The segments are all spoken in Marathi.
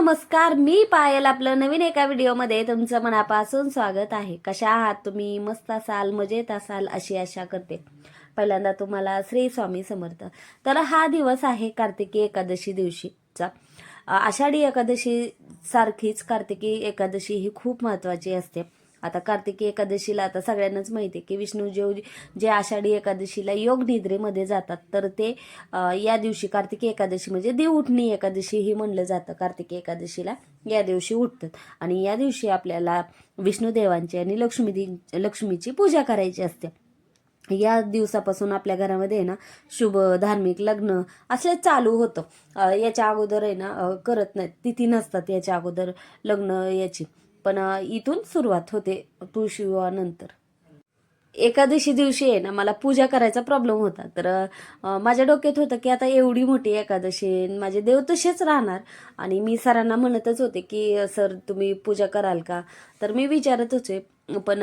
नमस्कार मी पायल. आपलं नवीन एका व्हिडिओमध्ये तुमचं मनापासून स्वागत आहे. कशा आहात तुम्ही? मस्त असाल मजेत असाल अशी आशा करते. पहिल्यांदा तुम्हाला श्री स्वामी समर्थ. तर हा दिवस आहे कार्तिकी एकादशी दिवशीचा. आषाढी एकादशी सारखीच कार्तिकी एकादशी ही खूप महत्त्वाची असते. आता कार्तिकी एकादशीला आता सगळ्यांनाच माहिती आहे की विष्णू जे जे आषाढी एकादशीला योग निद्रेमध्ये जातात तर ते या दिवशी कार्तिकी एकादशी म्हणजे देव उठणी एकादशी ही म्हणलं जातं. कार्तिकी एकादशीला या दिवशी उठतात आणि या दिवशी आपल्याला विष्णुदेवांची आणि लक्ष्मी लक्ष्मीची पूजा करायची असते. या दिवसापासून आपल्या घरामध्ये आहे ना शुभ धार्मिक लग्न असे चालू होतं. याच्या अगोदर आहे ना करत नाहीत. तिथी नसतात याच्या अगोदर लग्न याची. पण इथून सुरुवात होते तुळशी विवाहानंतर एकादशी दिवशी आहे ना मला पूजा करायचा प्रॉब्लेम होता. तर माझ्या डोक्यात होतं की आता एवढी मोठी एकादशी माझे देव तसेच राहणार. आणि मी सरांना म्हणतच होते की सर तुम्ही पूजा कराल का? तर मी विचारत होते पण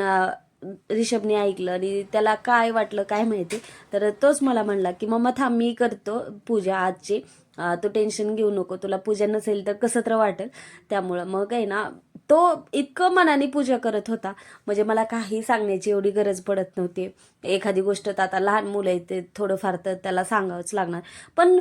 रिषभने ऐकलं आणि त्याला काय वाटलं काय माहिती? तर तोच मला म्हणला की मम्मा थांब मी करतो पूजा आजची. तू टेन्शन घेऊ नको. तुला पूजा नसेल तर कसं तर वाटेल. त्यामुळं मग आहे ना तो इतकं मनाने पूजा करत होता. म्हणजे मला काही सांगण्याची एवढी गरज पडत नव्हती. एखादी गोष्ट तर आता लहान मुलं आहे ते थोडंफार तर त्याला सांगावंच लागणार. पण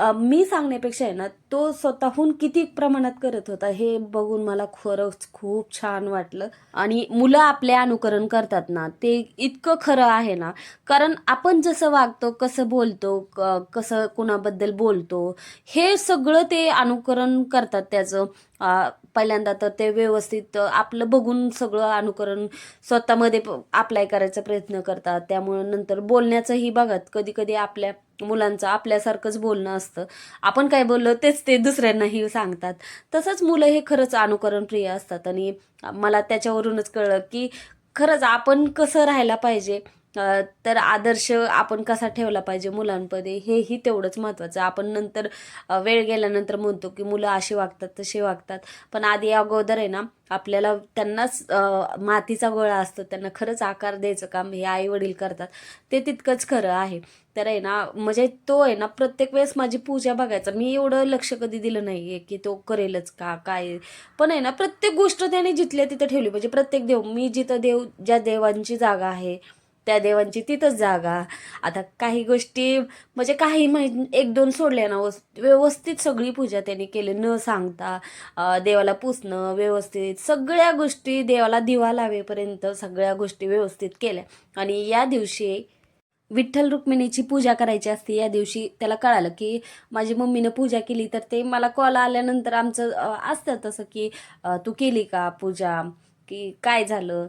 मी सांगण्यापेक्षा आहे ना तो स्वतःहून किती प्रमाणात करत होता हे बघून मला खरंच खूप छान वाटलं. आणि मुलं आपले अनुकरण करतात ना ते इतकं खरं आहे ना कारण आपण जसं वागतो कसं बोलतो क- कसं कुणाबद्दल बोलतो हे सगळं ते अनुकरण करतात त्याचं. पहिल्यांदा तर ते व्यवस्थित आपलं बघून सगळं अनुकरण स्वतःमध्ये अप्लाय करायचा प्रयत्न करतात. त्यामुळं नंतर बोलण्याचंही बघत कधी कधी आपल्या मुलांचं आपल्यासारखंच बोलणं असतं. आपण काय बोललो तेच ते दुसऱ्यांनाही सांगतात. तसंच मुलं हे खरंच अनुकरणप्रिय असतात आणि मला त्याच्यावरूनच कळलं की खरंच आपण कसं राहायला पाहिजे. तर आदर्श आपण कसा ठेवला पाहिजे मुलांमध्ये? हेही तेवढंच महत्त्वाचं. आपण नंतर वेळ गेल्यानंतर म्हणतो की मुलं अशी वागतात तशी वागतात. पण आधी अगोदर आहे ना आपल्याला त्यांनाच मातीचा गोळा असतो. त्यांना खरंच आकार द्यायचं काम हे आई वडील करतात. ते तितकंच खरं आहे. तर आहे ना म्हणजे तो आहे ना प्रत्येक वेळेस माझी पूजा बघायचा. मी एवढं लक्ष कधी दिलं नाही आहे की तो करेलच का काय? पण आहे ना प्रत्येक गोष्ट त्याने जिथल्या तिथं ठेवली म्हणजे प्रत्येक देव मी जिथं देव ज्या देवांची जागा आहे त्या देवांची तिथंच जागा. आता काही गोष्टी म्हणजे काही महि एक दोन सोडल्या ना व्यवस्थित सगळी पूजा त्यांनी केली न सांगता देवाला पुसणं व्यवस्थित सगळ्या गोष्टी देवाला दिवा लावेपर्यंत सगळ्या गोष्टी व्यवस्थित केल्या. आणि या दिवशी विठ्ठल रुक्मिणीची पूजा करायची असते या दिवशी त्याला कळालं की माझी मम्मीनं पूजा केली तर ते मला कॉल आल्यानंतर आमचं असतं तसं की तू केली का पूजा? की काय झालं?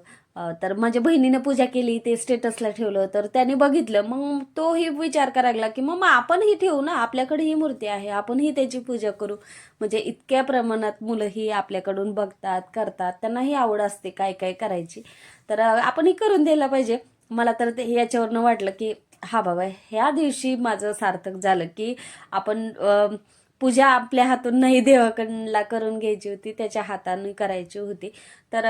तर माझ्या बहिणीनं पूजा केली ते स्टेटसला ठेवलं तर त्याने बघितलं. मग तोही विचार करायला लागला की मग आपणही ठेवू ना आपल्याकडे ही मूर्ती आहे आपणही त्याची पूजा करू. म्हणजे इतक्या प्रमाणात मुलंही आपल्याकडून बघतात करतात त्यांनाही आवड असते काय काय करायची. तर आपणही करून द्यायला पाहिजे. मला तर ते याच्यावरनं वाटलं की हा बाबा ह्या दिवशी माझं सार्थक झालं की आपण पूजा आपल्या हातून नाही देवाकडला करून घ्यायची होती त्याच्या हाताने करायची होती. तर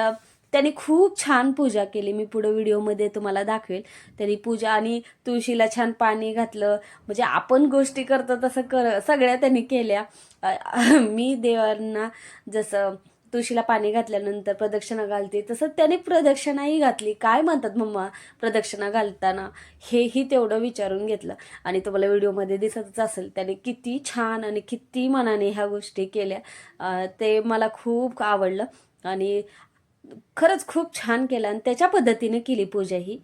त्यांनी खूप छान पूजा केली. मी पुढे व्हिडिओमध्ये तुम्हाला दाखवेल. त्यांनी पूजा आणि तुळशीला छान पाणी घातलं. म्हणजे आपण गोष्टी करतो तसं कर सगळ्या त्यांनी केल्या. मी देवांना जसं तुळशीला पाणी घातल्यानंतर प्रदक्षिणा घालते तसं त्याने प्रदक्षिणाही घातली. काय म्हणतात मम्मा? प्रदक्षिणा घालताना. हेही तेवढं विचारून घेतलं. आणि तुम्हाला व्हिडिओमध्ये दिसतच असेल त्याने किती छान आणि किती मनाने ह्या गोष्टी केल्या. ते मला खूप आवडलं. आणि खरंच खूप छान केला आणि त्याच्या पद्धतीने केली पूजा ही.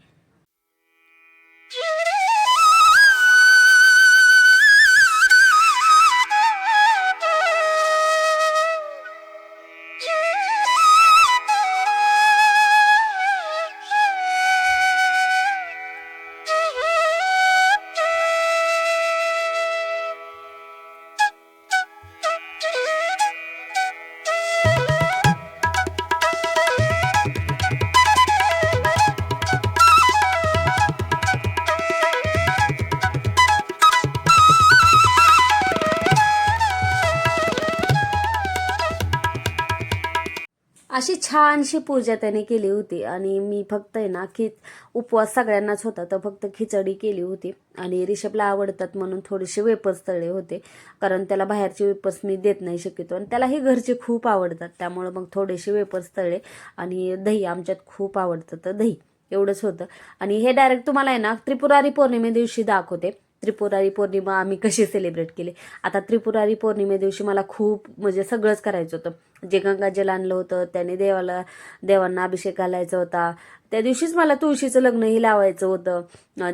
अशी छानशी पूजा त्याने केली होती. आणि मी फक्त आहे ना खिच उपवास सगळ्यांनाच होता. तर फक्त खिचडी केली होती. आणि रिषभला आवडतात म्हणून थोडेसे वेपर्स तळले होते. कारण त्याला बाहेरचे वेपर्स मी देत नाही शक्यतो. आणि त्यालाही घरचे खूप आवडतात. त्यामुळं मग थोडेसे वेपर्स तळले. आणि दही आमच्यात खूप आवडतं. तर दही एवढंच होतं. आणि हे डायरेक्ट तुम्हाला आहे ना त्रिपुरारी पौर्णिमे दिवशी दाखवते. त्रिपुरारी पौर्णिमा आम्ही कशी सेलिब्रेट केली? आता त्रिपुरारी पौर्णिमे दिवशी मला खूप म्हणजे सगळंच करायचं होतं. जे गंगाजल आणलं होतं त्याने देवाला देवांना अभिषेक घालायचा होता. त्या दिवशीच मला तुळशीचं लग्नही लावायचं होतं.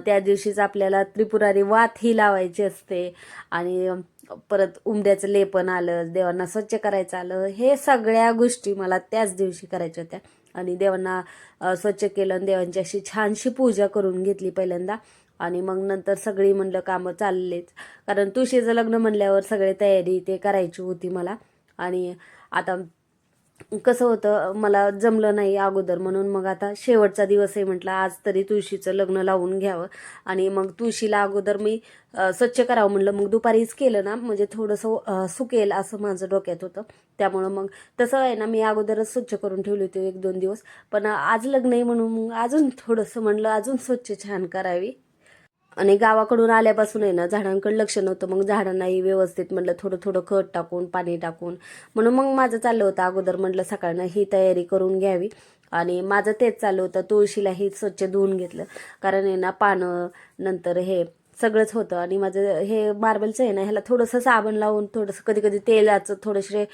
त्या दिवशीच आपल्याला त्रिपुरारी वात ही लावायची असते. आणि परत उमद्याचं लेपन आलं देवांना स्वच्छ करायचं आलं. हे सगळ्या गोष्टी मला त्याच दिवशी करायच्या होत्या. आणि देवांना स्वच्छ केलं आणि देवांची अशी छानशी पूजा करून घेतली पहिल्यांदा. आणि मग नंतर सगळी म्हणलं कामं चाललेच. कारण तुळशीचं लग्न म्हणल्यावर सगळे तयारी ते करायची होती मला. आणि आता कसं होतं मला जमलं नाही अगोदर म्हणून मग आता शेवटचा दिवस आहे म्हटलं आज तरी तुळशीचं लग्न लावून घ्यावं. आणि मग तुळशीला अगोदर मी स्वच्छ करावं म्हणलं. मग दुपारीच केलं ना म्हणजे थोडंसं सुकेल असं माझं डोक्यात होतं. त्यामुळं मग तसं आहे ना मी अगोदरच स्वच्छ करून ठेवली होती एक दोन दिवस. पण आज लग्न आहे म्हणून मग अजून थोडंसं म्हणलं अजून स्वच्छ छान करावी. आणि गावाकडून आल्यापासून आहे ना झाडांकडे लक्ष नव्हतं. मग झाडांनाही व्यवस्थित म्हटलं थोडं थोडं खत टाकून पाणी टाकून. म्हणून मग माझं चाललं होतं अगोदर म्हटलं सकाळनं ही तयारी करून घ्यावी. आणि माझं तेच चालू होतं तुळशीलाही स्वच्छ धुवून घेतलं. कारण आहे ना पानं नंतर हे सगळंच होतं. आणि माझं हे मार्बलचं आहे ना ह्याला थोडंसं साबण लावून थोडंसं कधी कधी तेलाचं थोडेसे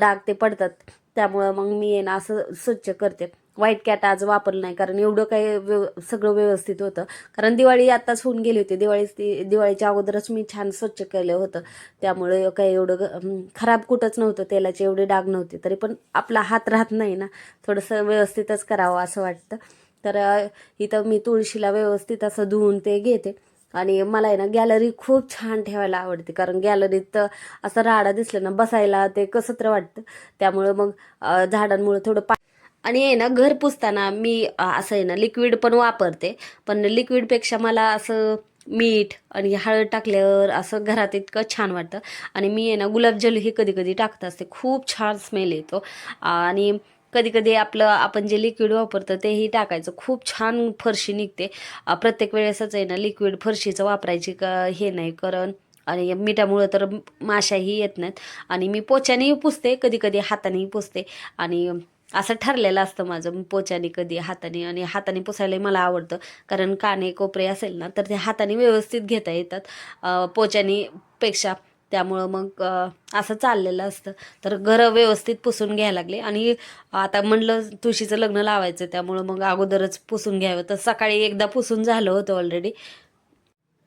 डाग ते पडतात. त्यामुळं मग मी आहे ना असं स्वच्छ करते. व्हाईट कॅट आज वापरलं नाही. कारण एवढं काही व्यव सगळं व्यवस्थित होतं. कारण दिवाळी आत्ताच होऊन गेली होती. दिवाळी ती दिवाळीच्या अगोदरच मी छान स्वच्छ केलं होतं. त्यामुळे काही एवढं खराब कुठंच नव्हतं. तेलाचे एवढे डाग नव्हते. तरी पण आपला हात राहत नाही ना. थोडंसं व्यवस्थितच करावं असं वाटतं. तर इथं मी तुळशीला व्यवस्थित असं धुवून ते घेते. आणि मला आहे ना गॅलरी खूप छान ठेवायला आवडते. कारण गॅलरीत असं राडा दिसलं ना बसायला ते कसं तर वाटतं. त्यामुळं मग झाडांमुळं झाडांमुळे थोडं पा आणि आहे ना घर पुसताना मी असं आहे ना लिक्विड पण वापरते. पण लिक्विडपेक्षा मला असं मीठ आणि हळद टाकल्यावर असं घरात इतकं छान वाटतं. आणि मी आहे ना गुलाबजल हे कधी कधी टाकत असते. खूप छान स्मेल येतो. आणि कधी कधी आपलं आपण जे लिक्विड वापरतो तेही टाकायचं. खूप छान फरशी निघते. प्रत्येक वेळेसच आहे ना लिक्विड फरशीचं वापरायची का हे नाही कारण आणि मिठामुळं तर माशाही येत नाहीत. आणि मी पोच्यानेही पुसते कधी कधी हातानेही पुसते. आणि असं ठरलेलं असतं माझं पोचाने कधी हाताने आणि हाताने पुसायला मला आवडतं. कारण काने कोपरे असेल ना तर ते हाताने व्यवस्थित घेता येतात. अं, पेक्षा त्यामुळं मग असं चाललेलं असतं. तर घरं व्यवस्थित पुसून घ्यायला लागले. आणि आता म्हणलं तुळशीचं लग्न लावायचं त्यामुळं मग अगोदरच पुसून घ्यावं. तर सकाळी एकदा पुसून झालं होतं ऑलरेडी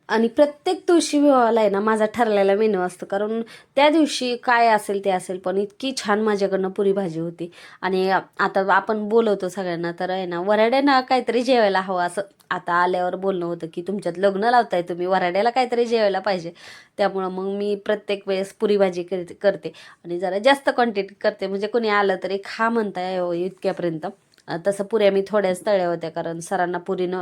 आणि प्रत्येक तुळशी विवाहाला आहे ना माझा ठरलेला मेनू असतो. कारण त्या दिवशी काय असेल ते असेल पण इतकी छान माझ्याकडनं पुरी भाजी होती. आणि आता आपण बोलवतो सगळ्यांना तर आहे ना वराड्यानं काहीतरी जेवायला हवं असं. आता आल्यावर बोलणं होतं की तुमच्यात लग्न लावताय तुम्ही वराड्याला काहीतरी जेवायला पाहिजे. त्यामुळं मग मी प्रत्येक वेळेस पुरी भाजी करते करते. आणि जरा जास्त क्वांटिटी करते. म्हणजे कोणी आलं तरी खा म्हणताय हो इतक्यापर्यंत. तसं पुऱ्या मी थोड्याच तळ्या होत्या कारण सरांना पुरी न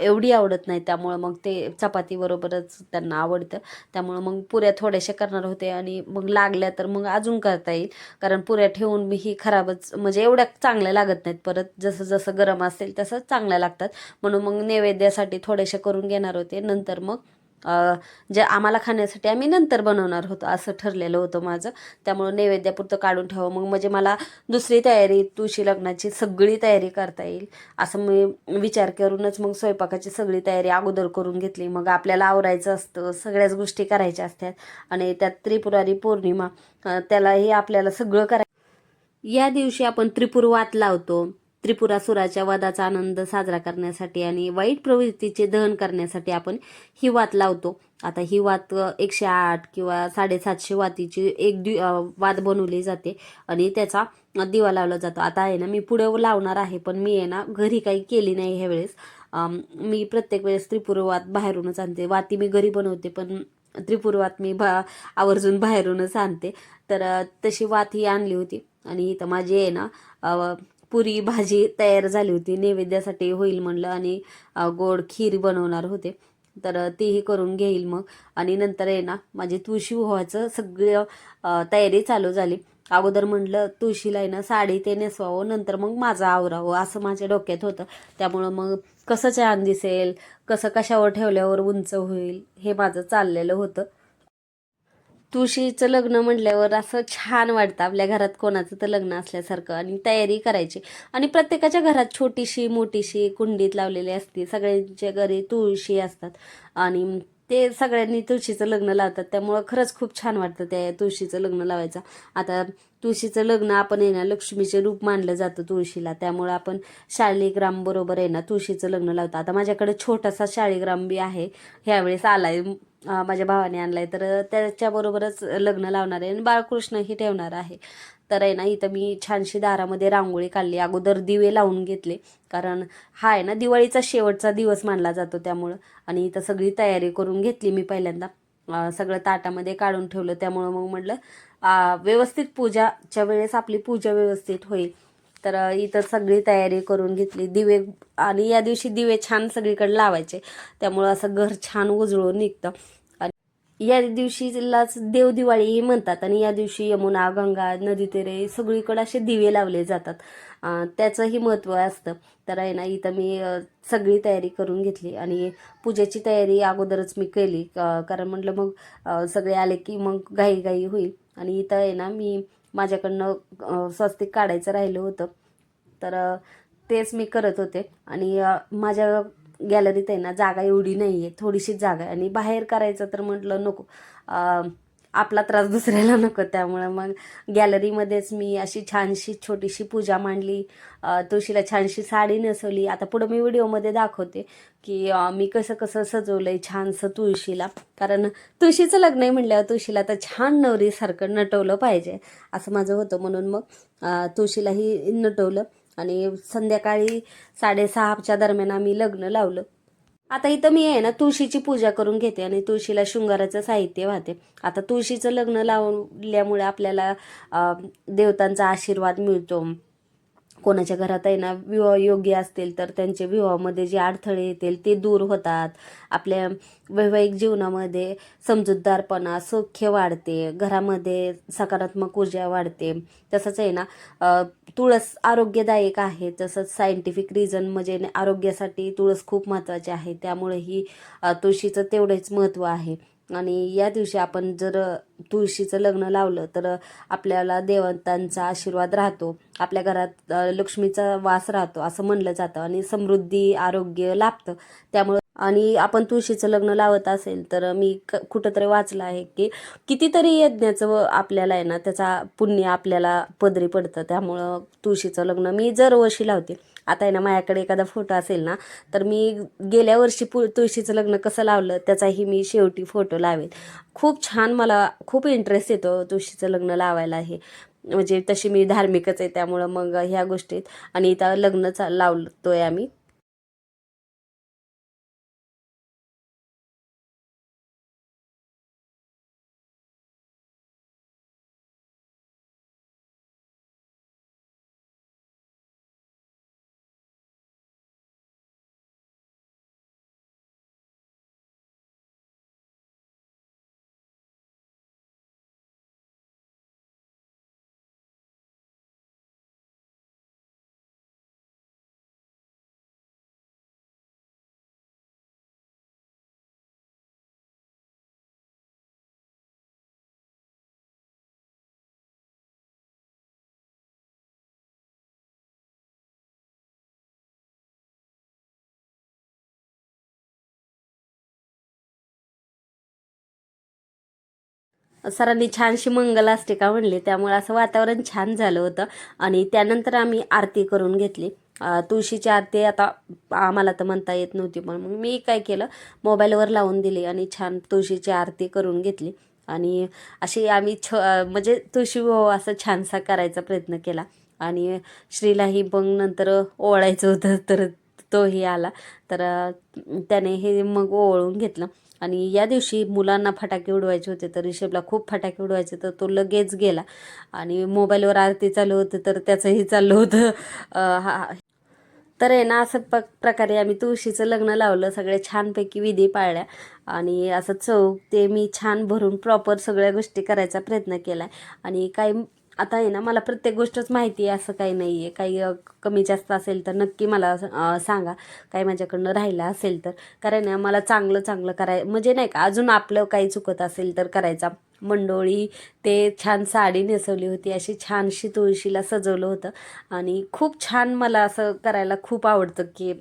एवढी आवडत नाही त्यामुळं मग ते चपातीबरोबरच त्यांना आवडतं. त्यामुळं मग पुऱ्या थोड्याशा करणार होते आणि मग लागल्या तर मग अजून करता येईल. कारण पुऱ्या ठेवून मी ही खराबच म्हणजे एवढ्या चांगल्या लागत नाहीत परत जसं जसं गरम असेल तसं चांगल्या लागतात. म्हणून मग नैवेद्यासाठी थोड्याशा करून घेणार होते. नंतर मग जे आम्हाला खाण्यासाठी आम्ही नंतर बनवणार होतो असं ठरलेलं होतं माझं. त्यामुळं नैवेद्यापुरतं काढून ठेवावं मग म्हणजे मला दुसरी तयारी तुळशी लग्नाची सगळी तयारी करता येईल असं मी विचार करूनच मग स्वयंपाकाची सगळी तयारी अगोदर करून घेतली. मग आपल्याला आवरायचं असतं सगळ्याच गोष्टी करायच्या असतात आणि त्यात त्रिपुरारी पौर्णिमा त्यालाही आपल्याला सगळं करायचं या दिवशी आपण त्रिपुरवात लावतो. त्रिपुरासुराच्या वधाचा आनंद साजरा करण्यासाठी आणि वाईट प्रवृत्तीचे दहन करण्यासाठी आपण ही वात लावतो. आता ही वात एकशे आठ किंवा साडेसातशे वातीची एक दि वात बनवली जाते आणि त्याचा दिवा लावला जातो. आता आहे ना मी पुढे लावणार आहे पण मी आहे ना घरी काही केली नाही ह्या वेळेस मी प्रत्येक वेळेस त्रिपुरवात बाहेरूनच आणते. वाती मी घरी बनवते पण त्रिपुरवात मी भा आवर्जून बाहेरूनच आणते. तर तशी वात ही आणली होती. आणि इथं माझी आहे ना पुरी भाजी तयार झाली होती. नैवेद्यासाठी होईल म्हणलं आणि गोड खीर बनवणार होते. तर तेही तीही करून घेईल मग. आणि नंतर आहे ना माझी तुळशी विवाहाचं सगळं तयारी चालू झाली. अगोदर म्हटलं तुळशीला आहे ना साडी ते नेसवावं. नंतर मग माझं आवरावं असं माझ्या डोक्यात होतं. त्यामुळं मग कसं छान दिसेल कसं कशावर ठेवल्यावर उंच होईल हे माझं चाललेलं होतं. तुळशीचं लग्न म्हटल्यावर असं छान वाटतं. आपल्या घरात कोणाचं तर लग्न असल्यासारखं आणि तयारी करायची. आणि प्रत्येकाच्या घरात छोटीशी मोठीशी कुंडीत लावलेली असते. सगळ्यांच्या घरी तुळशी असतात. आणि ते सगळ्यांनी तुळशीचं लग्न लावतात. त्यामुळं खरंच खूप छान वाटतं त्या तुळशीचं लग्न लावायचं. आता तुळशीचं लग्न आपण आहे ना लक्ष्मीचे रूप मानलं जातं तुळशीला. त्यामुळं आपण शालिग्राम बरोबर आहे ना तुळशीचं लग्न लावतो. आता माझ्याकडे छोटासा शालिग्राम बी आहे. ह्यावेळेस आलाय. माझ्या भावाने आणलाय. तर त्याच्याबरोबरच लग्न लावणार आहे आणि बाळकृष्णही ठेवणार आहे. तर आहे ना इथं मी छानशी दारामध्ये रांगोळी काढली. अगोदर दिवे लावून घेतले. कारण हा आहे ना दिवाळीचा शेवटचा दिवस मानला जातो त्यामुळं. आणि इथं सगळी तयारी करून घेतली मी पहिल्यांदा. सगळं ताटामध्ये काढून ठेवलं. त्यामुळं मग म्हटलं व्यवस्थित पूजाच्या वेळेस आपली पूजा व्यवस्थित होईल. तर इथं सगळी तयारी करून घेतली. दिवे आणि या दिवशी दिवे छान सगळीकडे लावायचे. त्यामुळं असं घर छान उजळून निघतं. आणि या दिवशीलाच देवदिवाळीही म्हणतात आणि या दिवशी यमुना गंगा नदी तेरे सगळीकडे असे दिवे लावले जातात. त्याचंही महत्त्व असतं. तर आहे ना इथं मी सगळी तयारी करून घेतली आणि पूजेची तयारी अगोदरच मी केली. क- कारण म्हटलं मग सगळे आले की मग घाई घाई होईल. आणि इथं आहे ना मी माझ्याकडनं स्वस्तिक काढायचं राहिलं होतं. तर तेच मी करत होते. आणि माझ्या गॅलरीत आहे ना जागा एवढी नाही आहे थोडीशीच जागा आहे. आणि बाहेर करायचं तर म्हटलं नको. आपला त्रास दुसऱ्याला नको त्यामुळं. मग गॅलरीमध्येच मी अशी छानशी छोटीशी पूजा मांडली. तुळशीला छानशी साडी नेसवली. आता पुढं मी व्हिडिओमध्ये दाखवते की मी कसं कसं सजवलं आहे छानसं तुळशीला. कारण तुळशीचं लग्न आहे म्हटल्यावर तुळशीला तर छान नवरीसारखं नटवलं पाहिजे. असं माझं होतं. म्हणून मग तुळशीलाही नटवलं. आणि संध्याकाळी साडेसहाच्या दरम्यान आम्ही लग्न लावलं. आता इथं मी आहे ना तुळशीची पूजा करून घेते आणि तुळशीला शृंगाराचं साहित्य वाहते. आता तुळशीचं लग्न लावल्यामुळे आपल्याला देवतांचा आशीर्वाद मिळतो. कोणाच्या घरात आहे ना विवाह योग्य असतील तर त्यांचे विवाहामध्ये जे अडथळे येतील ते दूर होतात. आपल्या वैवाहिक जीवनामध्ये समजूतदारपणा सौख्य वाढते घरामध्ये सकारात्मक ऊर्जा वाढते. तसंच आहे ना तुळस आरोग्यदायक आहे. तसंच सायंटिफिक रिझन म्हणजे आरोग्यासाठी तुळस खूप महत्त्वाची आहे. त्यामुळे ही तुळशीचं तेवढेच महत्त्व आहे. आणि या दिवशी आपण जर तुळशीचं लग्न लावलं तर आपल्याला देवतांचा आशीर्वाद राहतो. आपल्या घरात लक्ष्मीचा वास राहतो असं म्हणलं जातं. आणि समृद्धी आरोग्य लाभतं. त्यामुळं आणि आपण तुळशीचं लग्न लावत असेल तर मी क कुठंतरी वाचलं आहे की कितीतरी यज्ञाचं व आपल्याला आहे ना त्याचा पुण्य आपल्याला पदरी पडतं. त्यामुळं तुळशीचं लग्न मी दरवर्षी लावते. आता आहे ना माझ्याकडे एखादा फोटो असेल ना तर मी गेल्या वर्षी पु तुळशीचं लग्न कसं लावलं त्याचाही मी शेवटी फोटो लावेल. खूप छान मला खूप इंटरेस्ट येतो तुळशीचं लग्न लावायला हे. म्हणजे तशी मी धार्मिकच आहे त्यामुळं मग ह्या गोष्टीत आणि इथं लग्न चा लावतोय आम्ही. सरांनी छानशी मंगलाष्टिका म्हणली त्यामुळे असं वातावरण छान झालं होतं. आणि त्यानंतर आम्ही आरती करून घेतली. तुळशीची आरती आता आम्हाला तर म्हणता येत नव्हती पण मग मी काय केलं मोबाईलवर लावून दिली आणि छान तुळशीची आरती करून घेतली. आणि अशी आम्ही छ म्हणजे तुळशी हो असं छानसा करायचा प्रयत्न केला. आणि श्रीलाही मग नंतर ओवाळायचं होतं तर तोही आला. तर त्याने हे मग ओवळून घेतलं. आणि या दिवशी मुलांना फटाके उडवायचे होते तर रिषभला खूप फटाके उडवायचे तर तो लगेच गेला. आणि मोबाईलवर आरती चालू होतं तर त्याचंही चाललं होतं. हा तर आहे ना असं प प्रकारे आम्ही तुळशीचं लग्न लावलं सगळे छानपैकी विधी पाळल्या. आणि असं चौक ते मी छान भरून प्रॉपर सगळ्या गोष्टी करायचा प्रयत्न केला आणि काही आता आहे ना मला प्रत्येक गोष्टच माहिती आहे असं काही नाही आहे काही कमी जास्त असेल तर नक्की मला सांगा. काही माझ्याकडनं राहिलं असेल तर. कारण मला चांगलं चांगलं कराय म्हणजे नाही का अजून आपलं काही चुकत असेल तर करायचा मंडोळी ते छान साडी नेसवली होती अशी छानशी तुळशीला सजवलं होतं. आणि खूप छान मला असं करायला खूप आवडतं की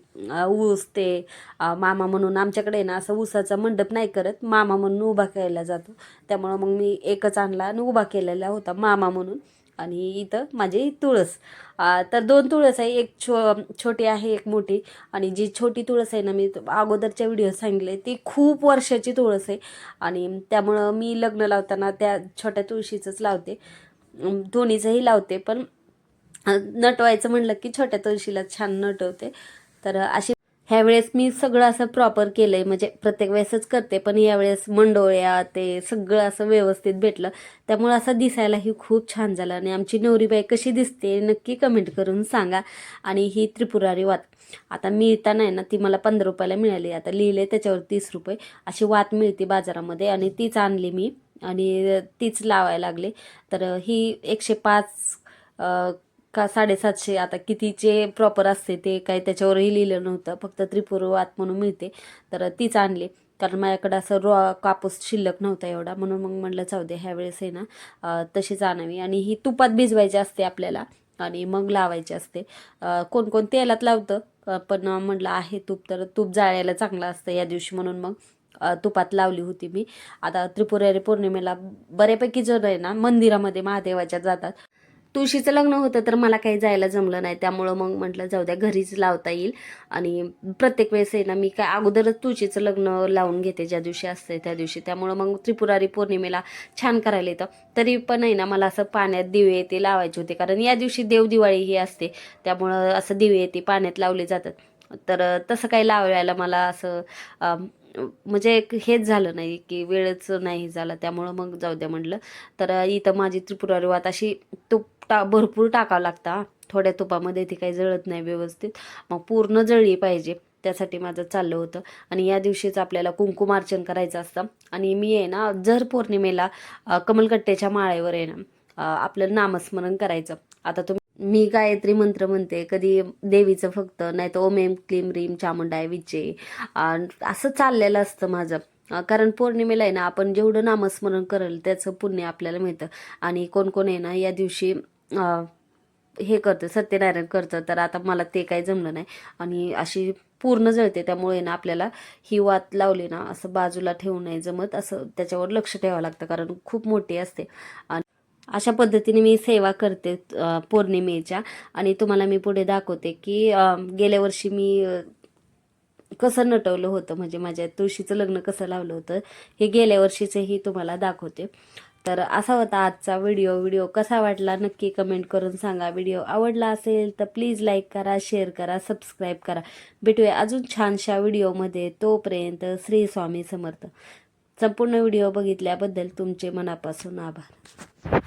ऊस ते मामा म्हणून आमच्याकडे ना असं ऊसाचा मंडप नाही करत मामा म्हणून उभा केला जातो. त्यामुळं मग मी एकच आणला आणि उभा केलेला होता मामा म्हणून. आणि इथं माझी तुळस. तर दोन तुळस आहे. एक छो छोटी आहे एक मोठी. आणि जी छोटी तुळस आहे ना मी अगोदरच्या व्हिडिओ सांगितले ती खूप वर्षाची तुळस आहे. आणि त्यामुळं मी लग्न लावताना त्या छोट्या तुळशीचंच लावते. दोन्हीचंही लावते. पण नटवायचं म्हणलं की छोट्या तुळशीला छान नटवते. तर अशी ह्यावेळेस मी सगळं असं प्रॉपर केलं आहे म्हणजे प्रत्येक वेळेसच करते पण यावेळेस मंडोळ्या ते सगळं असं व्यवस्थित भेटलं. त्यामुळं असं दिसायलाही खूप छान झालं. आणि आमची नवरीबाई कशी दिसते नक्की कमेंट करून सांगा. आणि ही त्रिपुरारी वात. आता मिळताना आहे ना ती मला पंधरा रुपयाला मिळाली. आता लिहिले त्याच्यावर तीस रुपये. अशी वात मिळते बाजारामध्ये. आणि तीच आणली मी. आणि तीच लावायला लागले. तर ही एकशे पाच का साडेसातशे आता कितीचे प्रॉपर असते ते काही त्याच्यावरही लिहिलं नव्हतं. फक्त त्रिपुरवात म्हणून मिळते. तर तीच आणली. कारण माझ्याकडं असं रॉ कापूस शिल्लक नव्हता एवढा. म्हणून मग म्हटलं जाऊ दे ह्यावेळेस आहे ना तशीच आणावी. आणि ही तुपात भिजवायची असते आपल्याला. आणि मग लावायची असते. कोणकोण कोण कोण तेलात लावतं. पण म्हटलं आहे तूप. तर तूप जाळायला चांगलं असतं या दिवशी. म्हणून मग तुपात लावली होती मी. आता त्रिपुरारी पौर्णिमेला बऱ्यापैकी जण आहे ना मंदिरामध्ये महादेवाच्या जातात. तुळशीचं लग्न होतं तर मला काही जायला जमलं नाही. त्यामुळं मग म्हटलं जाऊ द्या घरीच लावता येईल. आणि प्रत्येक वेळेस आहे ना मी काय अगोदरच तुळशीचं लग्न लावून घेते ज्या दिवशी असते त्या दिवशी. त्यामुळं मग त्रिपुरारी पौर्णिमेला छान करायला येतं. तरी पण आहे ना मला असं पाण्यात दिवे ते लावायचे होते. कारण या दिवशी देवदिवाळी ही असते. त्यामुळं असं दिवे ते पाण्यात लावले जातात. तर तसं काही लावायला मला असं म्हणजे एक हेच झालं नाही की वेळच नाही झाला त्यामुळं मग जाऊ द्या म्हटलं. तर इथं माझी त्रिपुरारी वात अशी तूप टा भरपूर टाकावं लागतं थोड्या तुपामध्ये ती काही जळत नाही व्यवस्थित. मग पूर्ण जळली पाहिजे त्यासाठी माझं चाललं होतं. आणि या दिवशीच आपल्याला कुंकुमार्चन करायचं असतं. आणि मी आहे ना जर पौर्णिमेला कमलकट्ट्याच्या माळेवर आहे ना आपलं नामस्मरण करायचं. आता तुम्ही मी गायत्री मंत्र म्हणते कधी देवीचं फक्त नाही तर ओम एम क्लीम रीम चामुंडाय विचे असं चाललेलं असतं माझं. कारण पौर्णिमेला आहे ना आपण जेवढं नामस्मरण करेल त्याचं पुण्य आपल्याला मिळतं. आणि कोण कोण आहे ना या दिवशी हे करतं सत्यनारायण करतं तर आता मला ते काही जमलं नाही. आणि अशी पूर्ण जळते त्यामुळे ना आपल्याला ही वात लावली ना असं बाजूला ठेवू नये जमत असं त्याच्यावर लक्ष ठेवावं लागतं कारण खूप मोठी असते. आणि अशा पद्धतीने मी सेवा करते पौर्णिमेच्या. आणि तुम्हाला मी पुढे दाखवते की गेल्या वर्षी मी कसं नटवलं होतं म्हणजे माझ्या तुळशीचं लग्न कसं लावलं होतं हे गेल्या वर्षीचंही तुम्हाला दाखवते. तर असा होता आजचा व्हिडिओ. व्हिडिओ कसा वाटला नक्की कमेंट करून सांगा. व्हिडिओ आवडला असेल तर प्लीज लाईक करा शेअर करा सबस्क्राईब करा. भेटूया अजून छानशा व्हिडिओमध्ये. तोपर्यंत श्री स्वामी समर्थ. संपूर्ण व्हिडिओ बघितल्याबद्दल तुमचे मनापासून आभार.